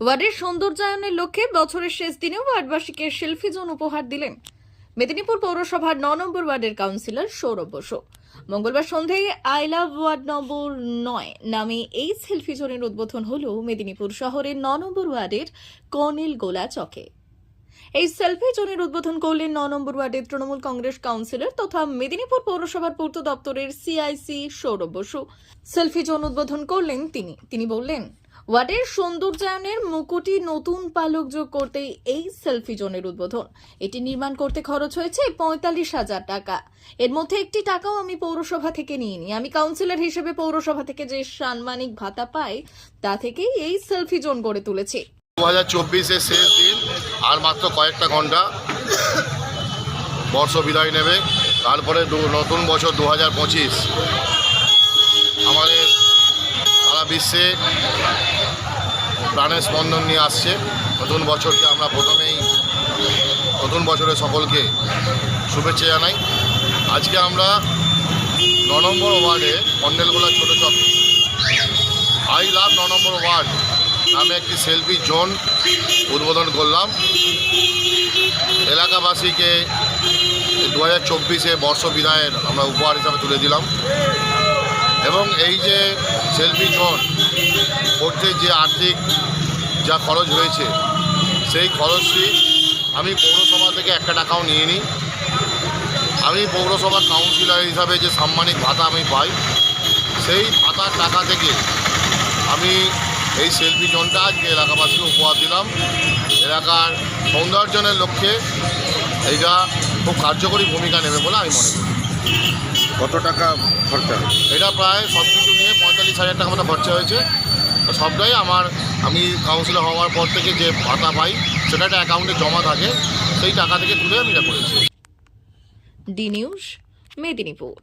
ওয়ার্ডের সৌন্দর্যায়নের লক্ষ্যে বছরের শেষ দিনেও ওয়ার্ডবাসীকে সেলফি জোন উপহার দিলেন। মেদিনীপুর পৌরসভার ন নম্বর ওয়ার্ডের কাউন্সিলর সৌরভ বসু। মঙ্গলবার সন্ধ্যায় আই লাভ ওয়ার্ড নম্বর নয় নামে এই সেলফি জোনের উদ্বোধন হল মেদিনীপুর শহরের ন নম্বর ওয়ার্ডের কনিল গোলা চকে। এই সেলফি জোনের উদ্বোধন করলেন ন নম্বর ওয়ার্ডের তৃণমূল কংগ্রেস কাউন্সিলর তথা মেদিনীপুর পৌরসভার পূর্ত দপ্তরের CIC Sourav Basu. Selfie zone উদ্বোধন করলেন তিনি। তিনি বললেন ওয়ার্ডের সৌন্দর্যায়নের মুকুটি নতুন পালক যোগ করতেই এই সেলফি জোনের উদ্বোধন। এটি নির্মাণ করতে খরচ হয়েছে পঁয়তাল্লিশ হাজার টাকা। এর মধ্যে একটি টাকাও আমি পৌরসভা থেকে নিয়ে নিই আমি কাউন্সিলর হিসেবে পৌরসভা থেকে যে সাম্মানিক ভাতা পাই, তা থেকেই এই সেলফি জোন গড়ে তুলেছি। দু হাজার চব্বিশের শেষ দিন, আর মাত্র কয়েকটা ঘণ্টা বর্ষ বিদায় নেবে। তারপরে নতুন বছর দু হাজার পঁচিশ। আমাদের সারা বিশ্বে প্রাণের স্পন্দন নিয়ে আসছে। নতুন বছরকে আমরা প্রথমেই, নতুন বছরে সকলকে শুভেচ্ছা জানাই। আজকে আমরা ন নম্বর ওয়ার্ডে কন্ডেলগোলা ছোটো চক, আই লাভ ন নম্বর ওয়ার্ড নামে একটি সেলফি জোন উদ্বোধন করলাম। এলাকাবাসীকে দু হাজার চব্বিশে বর্ষ বিদায়ের আমরা উপহার হিসাবে তুলে দিলাম। এবং এই যে সেলফি জোন করতে যে আর্থিক যা খরচ হয়েছে, সেই খরচটি আমি পৌরসভা থেকে একটা টাকাও নিয়ে নিই আমি পৌরসভার কাউন্সিলর হিসাবে যে সাম্মানিক ভাতা আমি পাই, সেই ভাতার টাকা থেকে আমি এই সেলফি জোনটা আজকে এলাকাবাসীকে উপহার দিলাম। এলাকার সৌন্দর্যনের লক্ষ্যে এইটা খুব কার্যকরী ভূমিকা নেবে বলে আমি মনে করি। কত টাকা খরচা এটা প্রায় সব কিছু নিয়ে পঁয়তাল্লিশ হাজার টাকা মতো খরচা হয়েছে। তো সবটাই আমার আমি কাউন্সিলর হওয়ার পর থেকে যে ভাতা পাই সেটা একটা অ্যাকাউন্টে জমা থাকে। সেই টাকা থেকে তুলে আমি এটা করেছি। D news Medinipur.